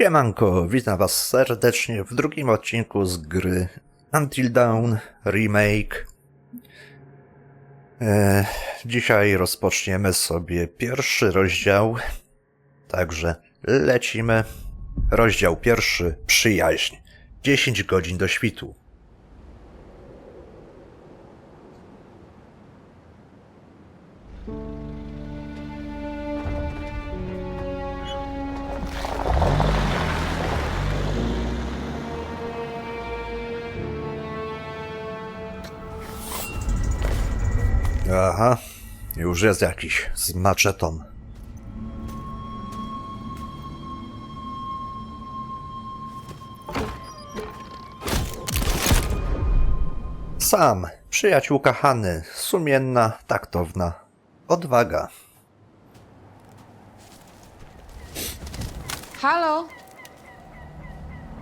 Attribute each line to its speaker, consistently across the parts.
Speaker 1: Siemanko, witam was serdecznie w drugim odcinku z gry Until Dawn Remake. E, dzisiaj rozpoczniemy sobie pierwszy rozdział, także lecimy. Rozdział pierwszy, przyjaźń. 10 godzin do świtu. Aha, już jest jakiś z maczetą. Sam, przyjaciółka Hany, sumienna, taktowna, odwaga.
Speaker 2: Halo?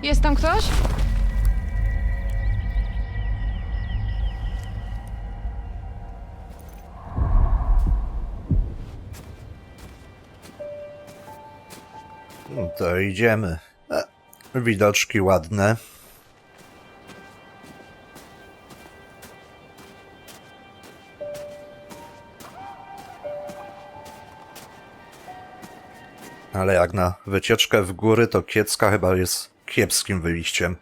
Speaker 2: Jest tam ktoś?
Speaker 1: No To idziemy. E, widoczki ładne. Ale jak na wycieczkę w góry, to kiecka chyba jest kiepskim wyjściem.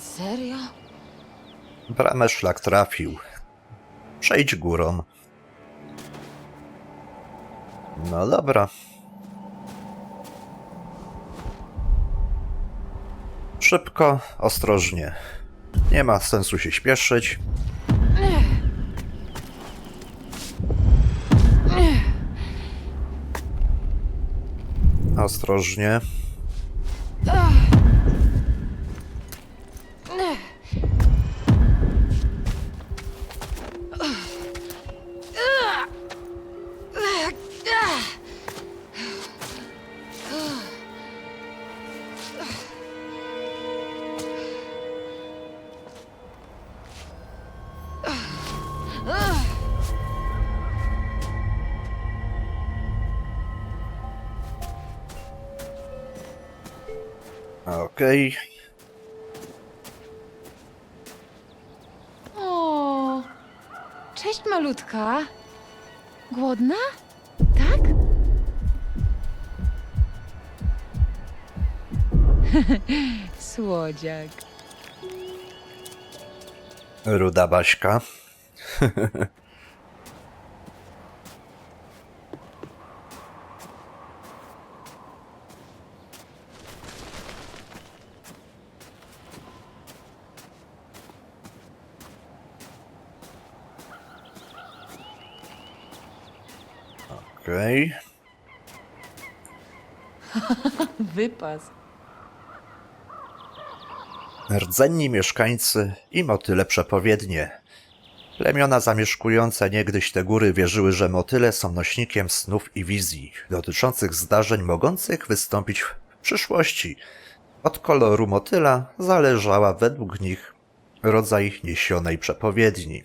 Speaker 2: Serio?
Speaker 1: Bramę szlak trafił. Przejdź górą. No dobra. Szybko, ostrożnie. Nie ma sensu się śpieszyć. Ostrożnie.
Speaker 2: Cześć malutka. Głodna? Tak? Słodziak.
Speaker 1: Ruda Baśka. Okej.
Speaker 2: Wypas.
Speaker 1: Rdzenni mieszkańcy i motyle przepowiednie. Plemiona zamieszkujące niegdyś te góry wierzyły, że motyle są nośnikiem snów i wizji dotyczących zdarzeń mogących wystąpić w przyszłości. Od koloru motyla zależała według nich rodzaj niesionej przepowiedni.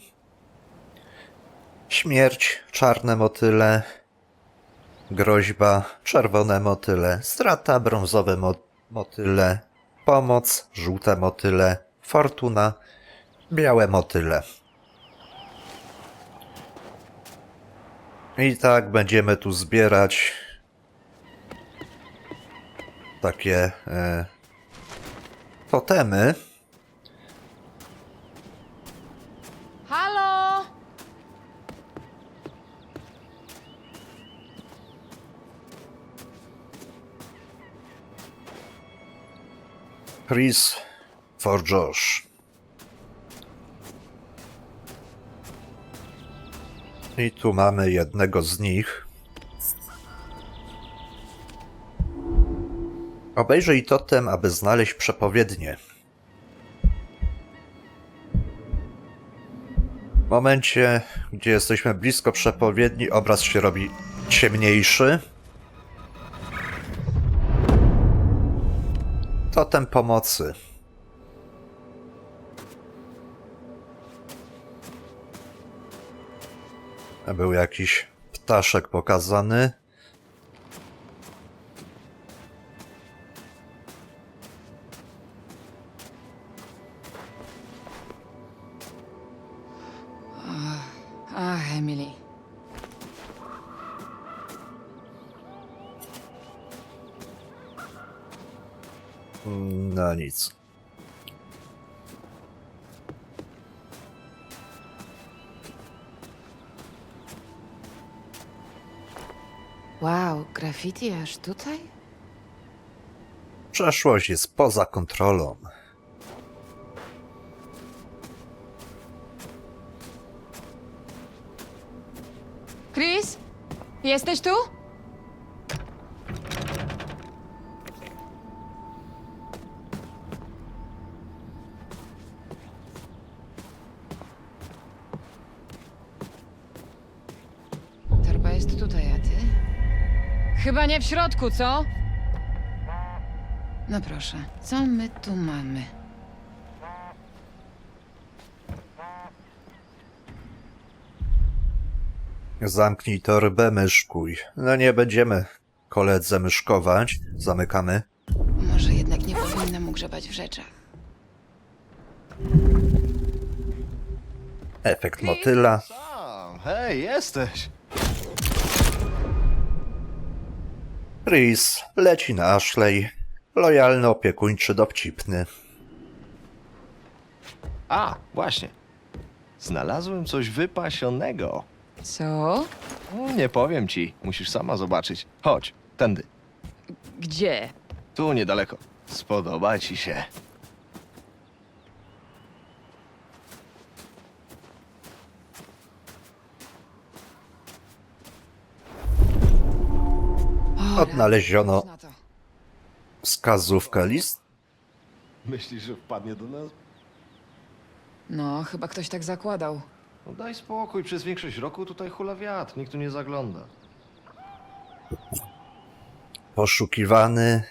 Speaker 1: Śmierć, czarne motyle, groźba, czerwone motyle, strata, brązowe mo- motyle, pomoc, żółte motyle, fortuna, białe motyle. I tak będziemy tu zbierać takie e, totemy.
Speaker 2: Halo?
Speaker 1: Chris for Josh. I tu mamy jednego z nich. Obejrzyj totem, aby znaleźć przepowiednię. W momencie, gdzie jesteśmy blisko przepowiedni, obraz się robi ciemniejszy. Totem pomocy. Był jakiś Staszek pokazany. Nic.
Speaker 2: Wow, graffiti aż tutaj?
Speaker 1: Przeszłość jest poza kontrolą.
Speaker 2: Chris? Jesteś tu? Chyba nie w środku, co? No proszę, co my tu mamy?
Speaker 1: Zamknij torbę, myszkuj. No nie będziemy koledze myszkować. Zamykamy.
Speaker 2: Może jednak nie powinnam grzebać w rzeczach.
Speaker 1: Efekt motyla.
Speaker 3: Sam, hej, jesteś!
Speaker 1: Chris leci na Ashley. Lojalny, opiekuńczy, dowcipny.
Speaker 3: A, właśnie. Znalazłem coś wypasionego.
Speaker 2: Co?
Speaker 3: Mm, Nie powiem ci, musisz sama zobaczyć. Chodź, tędy.
Speaker 2: Gdzie?
Speaker 3: Tu niedaleko. Spodoba ci się.
Speaker 1: Odnaleziono wskazówkę list.
Speaker 3: Myślisz, że wpadnie do nas?
Speaker 2: No, chyba ktoś tak zakładał.
Speaker 3: No daj spokój, przez większość roku tutaj hula wiatr, nikt tu nie zagląda.
Speaker 1: Poszukiwany.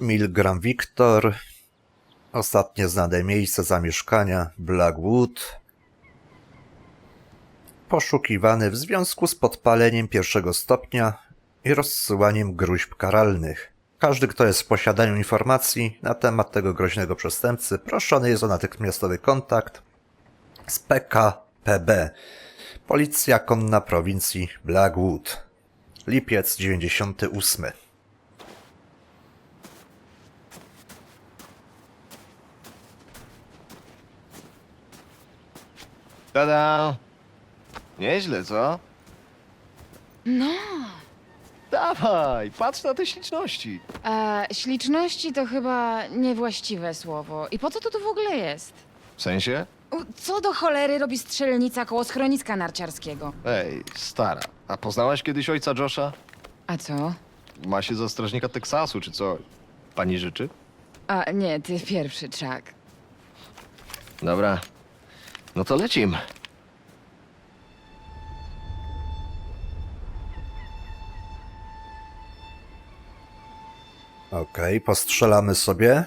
Speaker 1: Milgram Victor. Ostatnie znane miejsce zamieszkania Blackwood. Poszukiwany w związku z podpaleniem pierwszego stopnia i rozsyłaniem gruźb karalnych. Każdy, kto jest w posiadaniu informacji na temat tego groźnego przestępcy, proszony jest o natychmiastowy kontakt z PKPB. Policja Konna Prowincji Blackwood. Lipiec 98.
Speaker 3: Tada! Nieźle, co?
Speaker 2: No.
Speaker 3: Dawaj, patrz na te śliczności.
Speaker 2: A śliczności to chyba niewłaściwe słowo. I po co to tu w ogóle jest?
Speaker 3: W sensie?
Speaker 2: U, Co do cholery robi strzelnica koło schroniska narciarskiego?
Speaker 3: Ej, stara, a poznałaś kiedyś ojca Josha?
Speaker 2: A co?
Speaker 3: Ma się za strażnika Teksasu, czy co? Pani życzy?
Speaker 2: A nie, ty pierwszy, Chuck.
Speaker 3: Dobra. No to lecim.
Speaker 1: Okej, postrzelamy sobie.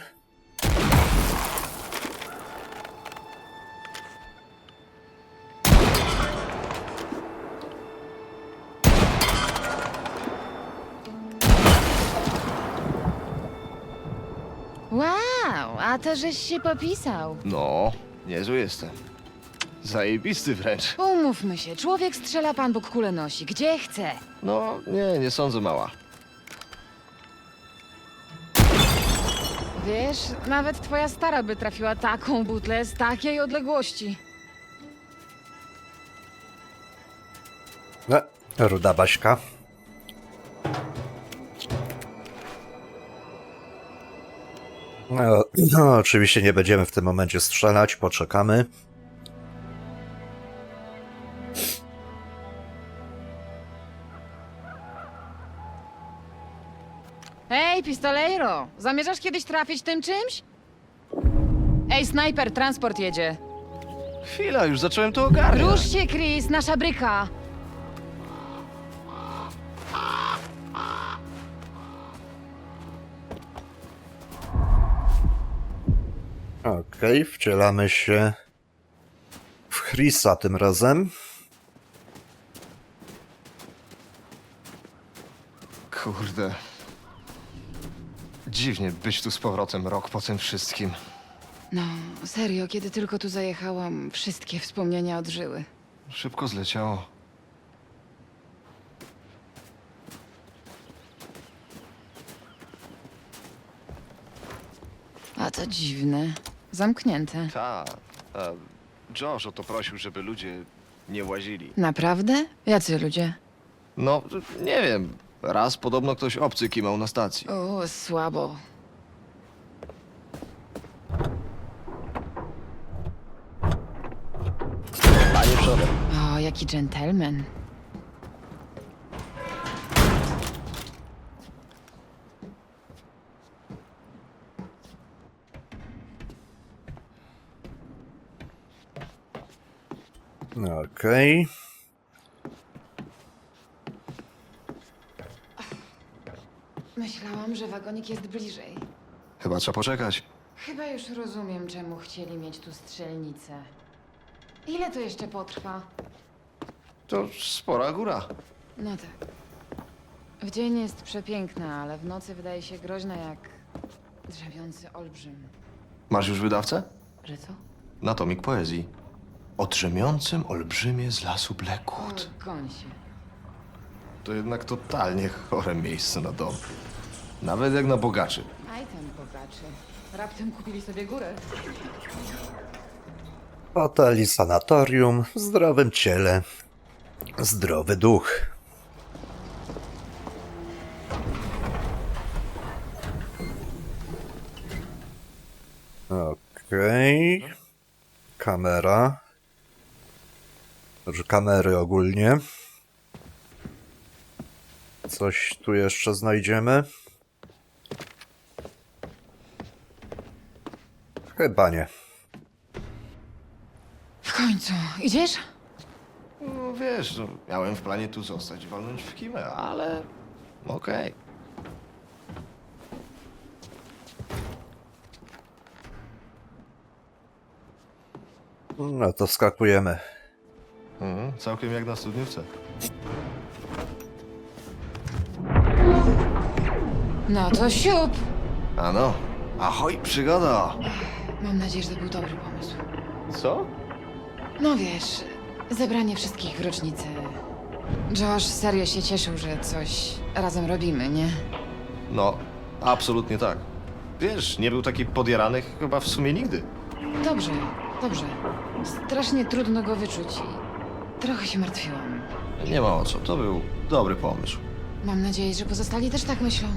Speaker 2: Wow, a to żeś się popisał.
Speaker 3: No, niezły jestem. Zajebisty wręcz.
Speaker 2: Umówmy się, człowiek strzela, Pan Bóg kulę nosi, gdzie chce.
Speaker 3: No, nie, nie sądzę mała.
Speaker 2: Wiesz, nawet twoja stara by trafiła taką butlę z takiej odległości.
Speaker 1: E, ruda Baśka. No, no, oczywiście nie będziemy w tym momencie strzelać, poczekamy.
Speaker 2: Pistolero! Zamierzasz kiedyś trafić tym czymś? Ej, snajper, transport jedzie.
Speaker 3: Chwila, już zacząłem to ogarniać.
Speaker 2: Rusz się, Chris, nasza bryka.
Speaker 1: Okej, wcielamy się w Chrisa tym razem.
Speaker 3: Kurde. Dziwnie być tu z powrotem rok po tym wszystkim.
Speaker 2: No, serio, kiedy tylko tu zajechałam, wszystkie wspomnienia odżyły.
Speaker 3: Szybko zleciało.
Speaker 2: A to dziwne. Zamknięte.
Speaker 3: Ta. A Josh o to prosił, żeby ludzie nie łazili.
Speaker 2: Naprawdę? Jacy ludzie?
Speaker 3: No, nie wiem. Raz podobno ktoś obcy kimał na stacji.
Speaker 2: O, słabo.
Speaker 3: Panie przodem.
Speaker 2: O, jaki dżentelmen.
Speaker 1: Okej.
Speaker 2: Myślałam, że wagonik jest bliżej.
Speaker 3: Chyba trzeba poczekać.
Speaker 2: Chyba już rozumiem, czemu chcieli mieć tu strzelnicę. Ile to jeszcze potrwa?
Speaker 3: To spora góra.
Speaker 2: No tak. W dzień jest przepiękna, ale w nocy wydaje się groźna jak drzewiący olbrzym.
Speaker 3: Masz już wydawcę?
Speaker 2: Że co?
Speaker 3: Na tomik poezji. O drzemiącym olbrzymie z lasu Blackwood.
Speaker 2: Goń się.
Speaker 3: To jednak totalnie chore miejsce na dom. Nawet jak na bogaczy.
Speaker 2: Aj ten bogaczy. Raptem kupili sobie górę.
Speaker 1: Hotel i sanatorium w zdrowym ciele. Zdrowy duch. Okej. Kamera. Znaczy kamery ogólnie. Coś tu jeszcze znajdziemy? Chyba nie.
Speaker 2: W końcu. Idziesz?
Speaker 3: No wiesz, no, miałem w planie tu zostać i walnąć w kimę, ale okej.
Speaker 1: No to skakujemy.
Speaker 3: Mhm, całkiem jak na studniówce.
Speaker 2: No to siup!
Speaker 3: Ano, ahoj, przygoda!
Speaker 2: Mam nadzieję, że to był dobry pomysł.
Speaker 3: Co?
Speaker 2: No wiesz, zebranie wszystkich w rocznicę. Josh serio się cieszył, że coś razem robimy, nie?
Speaker 3: No, absolutnie tak. Wiesz, nie był taki podjarany chyba w sumie nigdy.
Speaker 2: Dobrze, dobrze. Strasznie trudno go wyczuć i trochę się martwiłam.
Speaker 3: Nie ma o co, to był dobry pomysł.
Speaker 2: Mam nadzieję, że pozostali też tak myślą.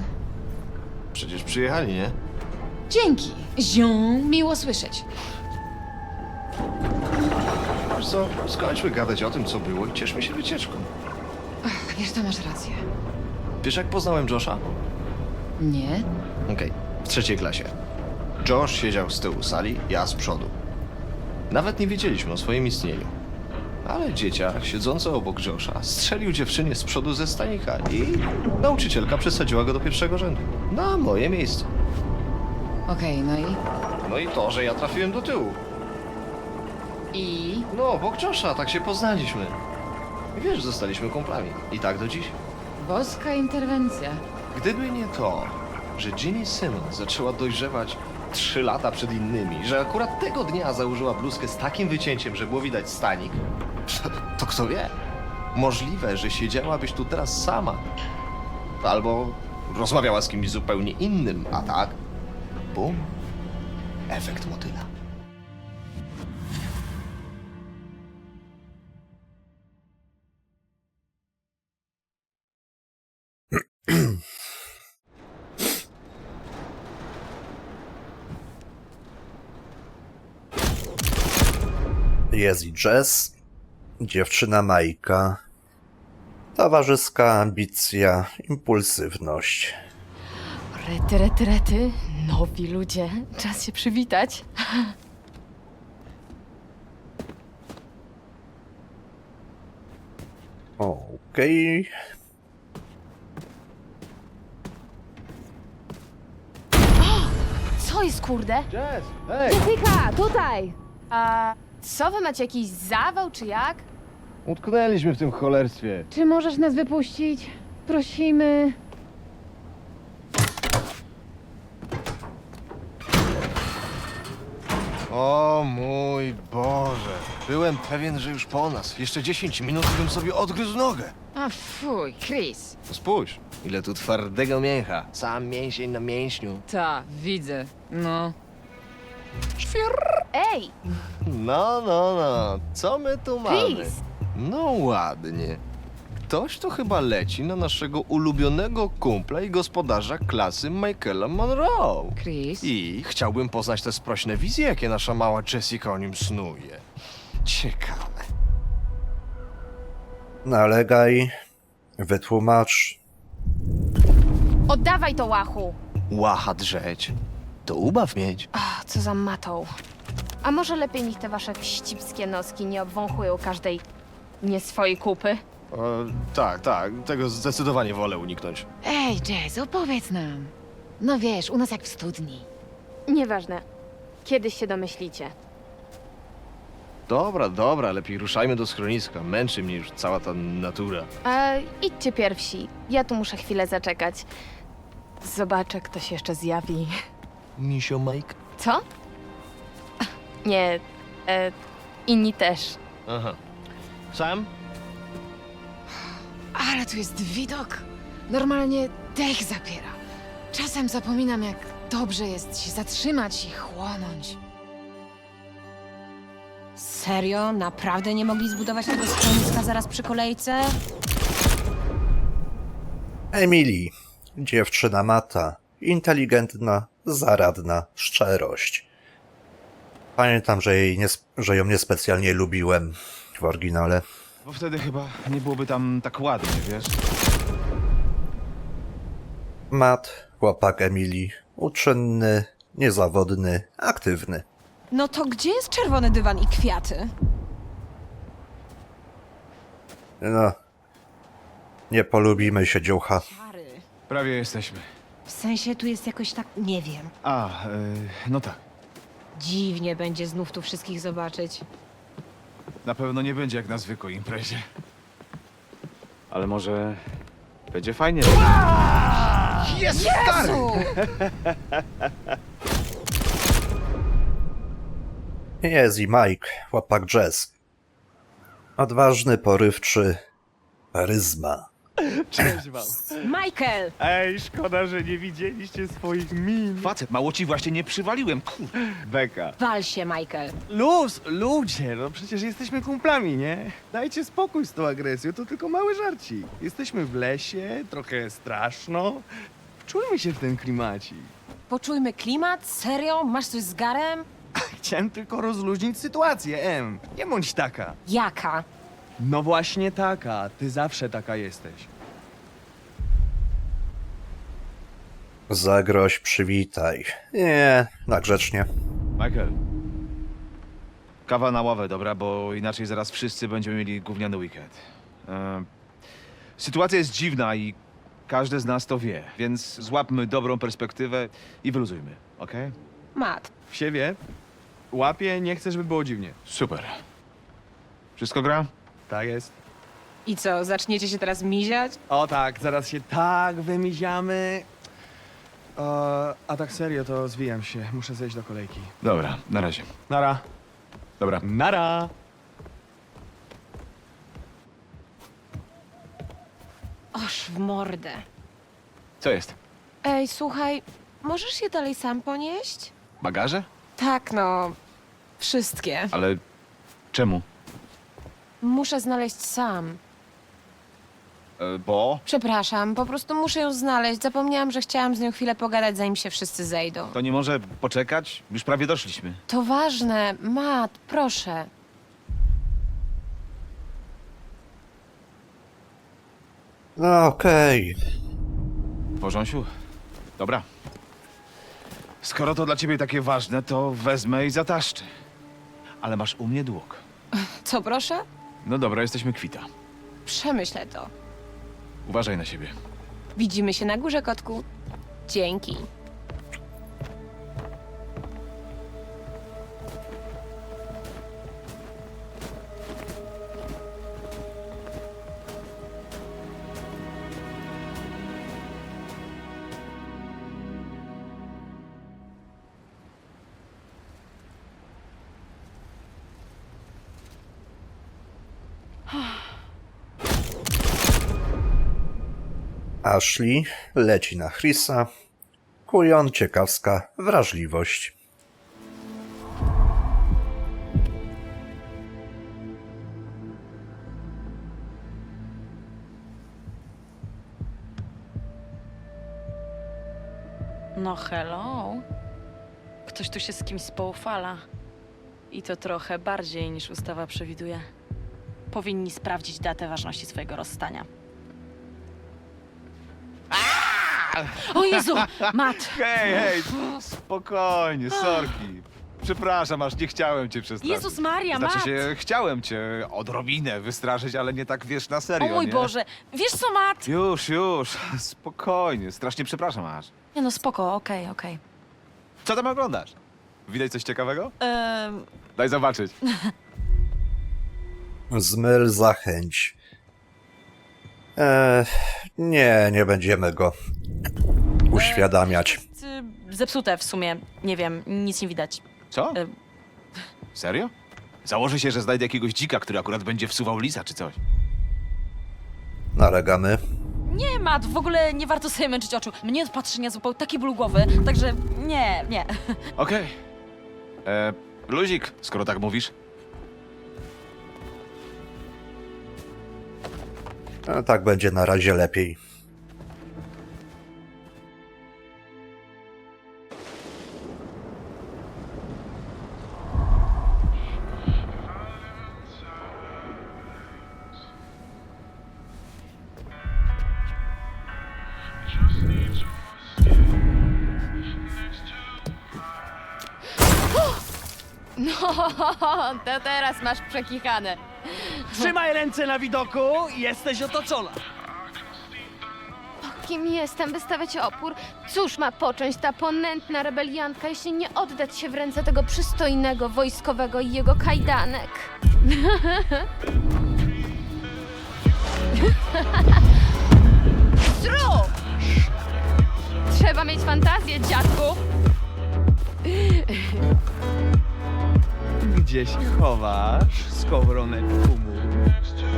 Speaker 3: Przecież przyjechali, nie?
Speaker 2: Dzięki, zią, miło słyszeć.
Speaker 3: Wiesz co, skończmy gadać o tym, co było i cieszmy się wycieczką.
Speaker 2: Ach, wiesz, to masz rację.
Speaker 3: Wiesz, jak poznałem Josha?
Speaker 2: Nie?
Speaker 3: Okej, w trzeciej klasie. Josh siedział z tyłu sali, ja z przodu. Nawet nie wiedzieliśmy o swoim istnieniu. Ale dzieciak, siedzący obok Josha, strzelił dziewczynie z przodu ze stanika i nauczycielka przesadziła go do pierwszego rzędu. Na moje miejsce.
Speaker 2: Okej, no i?
Speaker 3: No i to, że ja trafiłem do tyłu.
Speaker 2: I?
Speaker 3: No, obok Josha, tak się poznaliśmy. I wiesz, zostaliśmy kumplami. I tak do dziś.
Speaker 2: Boska interwencja.
Speaker 3: Gdyby nie to, że Ginny Simmons zaczęła dojrzewać trzy lata przed innymi, że akurat tego dnia założyła bluzkę z takim wycięciem, że było widać stanik, to kto wie? Możliwe, że siedziałabyś tu teraz sama. Albo rozmawiała z kimś zupełnie innym, a tak? Bum. Efekt motyla.
Speaker 1: Jest i jazz, dziewczyna Majka, towarzyska ambicja, impulsywność.
Speaker 4: Rety, rety, rety. Nowi ludzie. Czas się przywitać.
Speaker 1: Okej,
Speaker 4: Co jest, kurde?
Speaker 3: Jazz, hej!
Speaker 4: Jessica, tutaj! A co wy macie, jakiś zawał, czy jak?
Speaker 3: Utknęliśmy w tym cholerstwie.
Speaker 2: Czy możesz nas wypuścić? Prosimy.
Speaker 3: O mój Boże. Byłem pewien, że już po nas. Jeszcze 10 minut i bym sobie odgryzł nogę.
Speaker 2: A fuj, Chris.
Speaker 3: Spójrz, ile tu twardego mięcha. Sam mięsień na mięśniu.
Speaker 2: Ta, widzę. No.
Speaker 4: Ej,
Speaker 3: No, no, no. Co my tu mamy?
Speaker 4: Chris!
Speaker 3: No ładnie. Ktoś tu chyba leci na naszego ulubionego kumpla i gospodarza klasy Michaela Monroe.
Speaker 2: Chris?
Speaker 3: I chciałbym poznać te sprośne wizje, jakie nasza mała Jessica o nim snuje. Ciekawe.
Speaker 1: Nalegaj, wytłumacz.
Speaker 4: oddawaj to łachu!
Speaker 3: Łacha drzeć. To ubaw mieć.
Speaker 4: Ach, co za matą. A może lepiej niech te wasze wścibskie noski nie obwąchują każdej nie swojej kupy?
Speaker 3: E, tak, tak. Tego zdecydowanie wolę uniknąć.
Speaker 2: Ej, Jess, opowiedz nam. No wiesz, u nas jak w studni.
Speaker 4: Nieważne. Kiedyś się domyślicie.
Speaker 3: Dobra, dobra, lepiej ruszajmy do schroniska. Męczy mnie już cała ta natura.
Speaker 4: E, idźcie pierwsi. Ja tu muszę chwilę zaczekać. Zobaczę, kto się jeszcze zjawi.
Speaker 3: Misio Mike?
Speaker 4: Co? Nie, e, inni też.
Speaker 3: Aha. Sam?
Speaker 2: Ale tu jest widok. Normalnie dech zapiera. Czasem zapominam, jak dobrze jest się zatrzymać i chłonąć.
Speaker 5: Serio? Naprawdę nie mogli zbudować tego schroniska zaraz przy kolejce?
Speaker 1: Emily, dziewczyna mata, inteligentna, zaradna, szczerość. Pamiętam, że, jej nie, że ją niespecjalnie lubiłem w oryginale.
Speaker 6: Bo wtedy chyba nie byłoby tam tak ładnie, wiesz?
Speaker 1: Matt, chłopak Emily, uczynny, niezawodny, aktywny.
Speaker 5: No to gdzie jest czerwony dywan i kwiaty?
Speaker 1: No, nie polubimy się dziucha.
Speaker 5: Pary.
Speaker 6: Prawie jesteśmy.
Speaker 5: W sensie tu jest jakoś tak, nie wiem.
Speaker 6: A, y, no tak.
Speaker 5: Dziwnie będzie znów tu wszystkich zobaczyć.
Speaker 6: Na pewno nie będzie jak na zwykłej imprezie. Ale może będzie fajnie.
Speaker 3: Jest
Speaker 5: Jezu!
Speaker 1: Jest i Mike, chłopak jazz. Odważny, porywczy, charyzma.
Speaker 6: Cześć wam.
Speaker 5: Michael!
Speaker 6: Ej, szkoda, że nie widzieliście swoich min. Facet, mało ci właśnie nie przywaliłem, kur... Beka.
Speaker 5: Wal się, Michael.
Speaker 7: Luz, ludzie, no przecież jesteśmy kumplami, nie? Dajcie spokój z tą agresją, to tylko mały żarci. Jesteśmy w lesie, trochę straszno. Wczujmy się w ten klimacik.
Speaker 5: Poczujmy klimat? Serio? Masz coś z garem?
Speaker 7: Chciałem tylko rozluźnić sytuację, Em. Nie bądź taka.
Speaker 5: Jaka?
Speaker 7: No właśnie taka, ty zawsze taka jesteś.
Speaker 1: Zagroź, przywitaj. Nie, na grzecznie.
Speaker 6: Michael. Kawa na ławę, dobra, bo inaczej zaraz wszyscy będziemy mieli gówniany weekend. E, sytuacja jest dziwna i każdy z nas to wie, więc złapmy dobrą perspektywę i wyluzujmy, okej?
Speaker 5: Mat.
Speaker 7: Wsie wie, łapie, nie chcę, żeby było dziwnie.
Speaker 6: Super. Wszystko gra?
Speaker 7: Tak jest.
Speaker 5: I co, zaczniecie się teraz miziać?
Speaker 7: O tak, zaraz się tak wymiziamy. E, a tak serio, to zwijam się. Muszę zejść do kolejki.
Speaker 6: Dobra, na razie.
Speaker 7: Nara.
Speaker 6: Dobra.
Speaker 7: Nara.
Speaker 5: Oż w mordę.
Speaker 6: Co jest?
Speaker 5: Ej, słuchaj, możesz je dalej sam ponieść?
Speaker 6: Bagaże?
Speaker 5: Tak, no. Wszystkie.
Speaker 6: Ale czemu?
Speaker 5: Muszę znaleźć sam.
Speaker 6: E, bo
Speaker 5: Przepraszam, po prostu muszę ją znaleźć. Zapomniałam, że chciałam z nią chwilę pogadać, zanim się wszyscy zejdą.
Speaker 6: to nie może poczekać? Już prawie doszliśmy.
Speaker 5: To ważne. Mat, proszę.
Speaker 1: No okej.
Speaker 6: Porząsiu? Dobra. Skoro to dla ciebie takie ważne, to wezmę i zataszczę. Ale masz u mnie dług.
Speaker 5: Co proszę?
Speaker 6: No dobra, jesteśmy kwita.
Speaker 5: Przemyślę to.
Speaker 6: Uważaj na siebie.
Speaker 5: Widzimy się na górze, kotku. Dzięki.
Speaker 1: Ashley leci na Chrisa. Kujon ciekawska wrażliwość.
Speaker 8: No hello. Ktoś tu się z kimś spoufala. I to trochę bardziej niż ustawa przewiduje. Powinni sprawdzić datę ważności swojego rozstania. O Jezu! Mat!
Speaker 6: Hej, hej, spokojnie, sorki. Przepraszam, aż nie chciałem cię przestraszyć.
Speaker 8: Jezus Maria,
Speaker 6: Znaczy
Speaker 8: Mat!
Speaker 6: się, chciałem cię odrobinę wystraszyć, ale nie tak wiesz na serio,
Speaker 8: O mój
Speaker 6: nie?
Speaker 8: Boże! Wiesz co, Mat?
Speaker 6: Już, już, spokojnie, strasznie przepraszam aż.
Speaker 8: Nie no, spoko, okej, okej.
Speaker 6: Co tam oglądasz? Widać coś ciekawego?
Speaker 8: Em,
Speaker 6: Daj zobaczyć.
Speaker 1: Zmyl zachęć. Eee, nie, nie będziemy go uświadamiać.
Speaker 8: y, zepsute w sumie. Nie wiem, nic nie widać.
Speaker 6: Co?
Speaker 8: E-
Speaker 6: Serio? Założę się, że znajdę jakiegoś dzika, który akurat będzie wsuwał lisa czy coś.
Speaker 1: Nalegamy.
Speaker 8: Nie, Mat, w ogóle nie warto sobie męczyć oczu. Mnie od patrzenia złapał taki ból głowy, także nie, nie.
Speaker 6: Okej. E, Luzik, skoro tak mówisz.
Speaker 1: E, tak będzie na razie lepiej.
Speaker 2: No, to teraz masz przekichane.
Speaker 7: Trzymaj ręce na widoku i jesteś otoczona.
Speaker 4: Kim jestem, by stawiać opór? Cóż ma począć ta ponętna rebeliantka, jeśli nie oddać się w ręce tego przystojnego wojskowego i jego kajdanek? Zrób! Trzeba mieć fantazję, dziadku!
Speaker 7: Gdzie się chowasz, skowroneczku mój?
Speaker 1: No,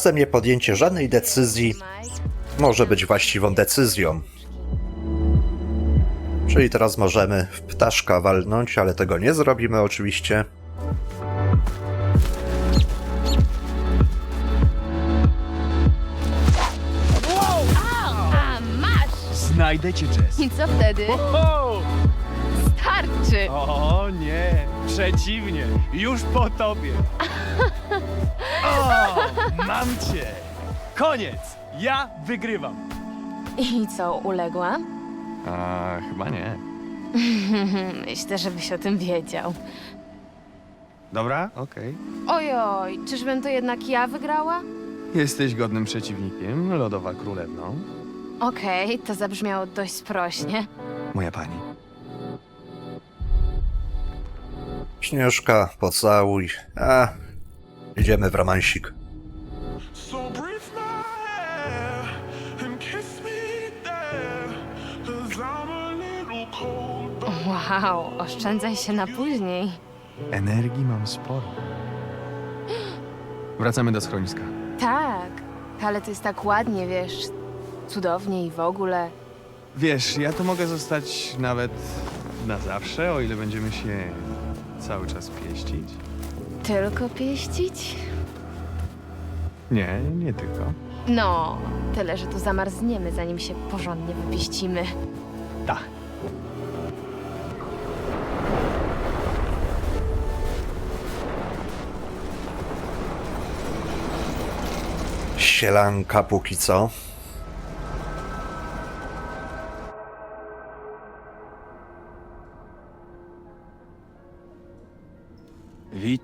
Speaker 1: czasem nie podjęcie żadnej decyzji może być właściwą decyzją. Czyli teraz możemy w ptaszka walnąć, ale tego nie zrobimy oczywiście.
Speaker 7: Znajdę cię, Jess.
Speaker 4: I co wtedy?
Speaker 7: O!
Speaker 4: Tarczy!
Speaker 7: o nie, przeciwnie, już po tobie. O, mam cię. Koniec, ja wygrywam.
Speaker 4: I co, uległa?
Speaker 7: A, chyba nie.
Speaker 4: Myślę, żebyś o tym wiedział.
Speaker 7: Dobra, okej.
Speaker 4: Ojoj, czyżbym to jednak ja wygrała?
Speaker 7: Jesteś godnym przeciwnikiem, lodowa królewną.
Speaker 4: Okej, to zabrzmiało dość sprośnie.
Speaker 7: Moja pani.
Speaker 1: Śnieżka, pocałuj. A, idziemy w.
Speaker 9: But
Speaker 4: Wow, oszczędzaj się na później.
Speaker 7: Energii mam sporo. Wracamy do schroniska.
Speaker 4: Tak, ale to jest tak ładnie, wiesz, cudownie i w ogóle.
Speaker 7: Wiesz, ja tu mogę zostać nawet na zawsze, o ile będziemy się cały czas pieścić.
Speaker 4: Tylko pieścić?
Speaker 7: Nie, nie tylko.
Speaker 4: No, tyle, że tu zamarzniemy, zanim się porządnie wypieścimy.
Speaker 7: Tak.
Speaker 1: Sielanka póki co.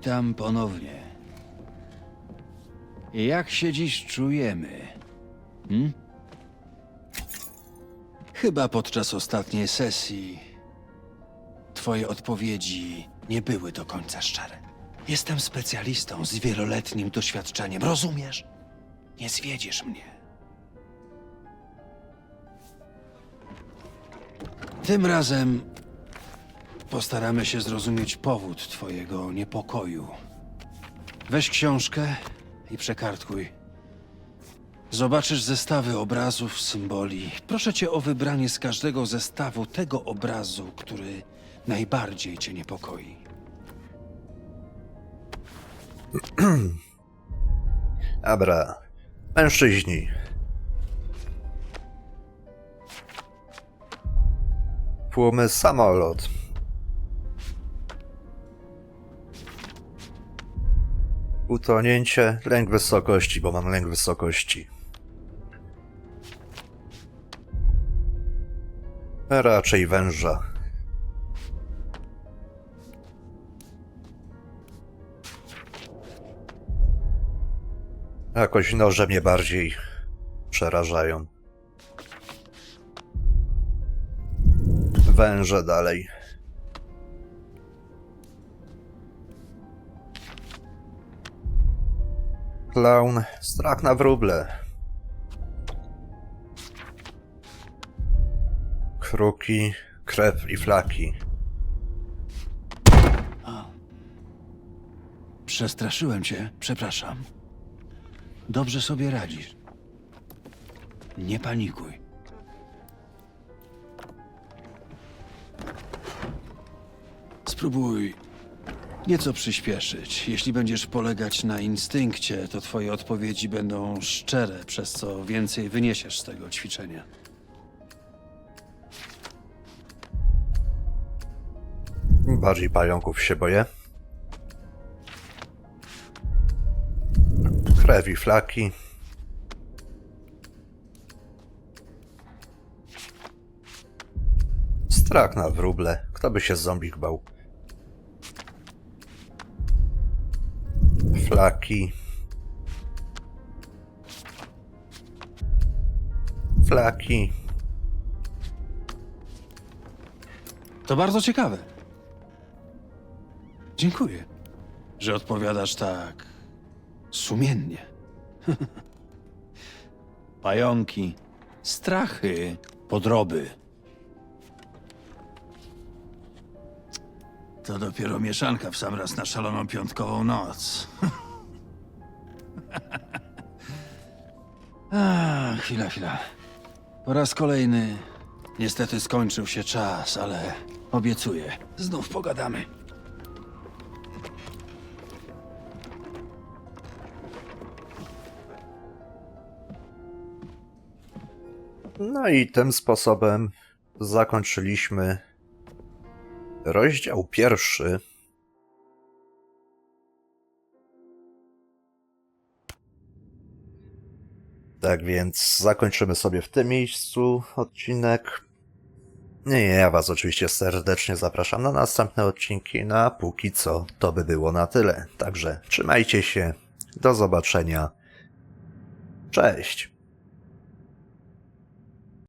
Speaker 10: Witam ponownie. Jak się dziś czujemy? Hmm? Chyba podczas ostatniej sesji twoje odpowiedzi nie były do końca szczere. Jestem specjalistą z wieloletnim doświadczeniem, rozumiesz? Nie zwiedziesz mnie. Tym razem postaramy się zrozumieć powód twojego niepokoju. Weź książkę i przekartkuj. Zobaczysz zestawy obrazów, symboli. Proszę cię o wybranie z każdego zestawu tego obrazu, który najbardziej cię niepokoi.
Speaker 1: Dobra. Mężczyźni. Tłumy samolot. Utonięcie, lęk wysokości, bo mam lęk wysokości. Raczej węża. Jakoś noże mnie bardziej przerażają. Węże dalej. Klaun, strach na wróble. Kruki, krew i flaki.
Speaker 10: Przestraszyłem cię, przepraszam. Dobrze sobie radzisz. Nie panikuj. Spróbuj nieco przyspieszyć. Jeśli będziesz polegać na instynkcie, to twoje odpowiedzi będą szczere, przez co więcej wyniesiesz z tego ćwiczenia.
Speaker 1: Bardziej pająków się boję. Krew i flaki. Strach na wróble. Kto by się zombie bał? Flaki. Flaki.
Speaker 10: To bardzo ciekawe. Dziękuję, że odpowiadasz tak sumiennie. Pająki, strachy, podroby. To dopiero mieszanka w sam raz na szaloną piątkową noc. A, chwila, chwila. Po raz kolejny niestety skończył się czas, ale obiecuję, znów pogadamy.
Speaker 1: No i tym sposobem zakończyliśmy rozdział pierwszy. Tak więc zakończymy sobie w tym miejscu odcinek. Ja was oczywiście serdecznie zapraszam na następne odcinki, no a póki co to by było na tyle. Także trzymajcie się, do zobaczenia. Cześć!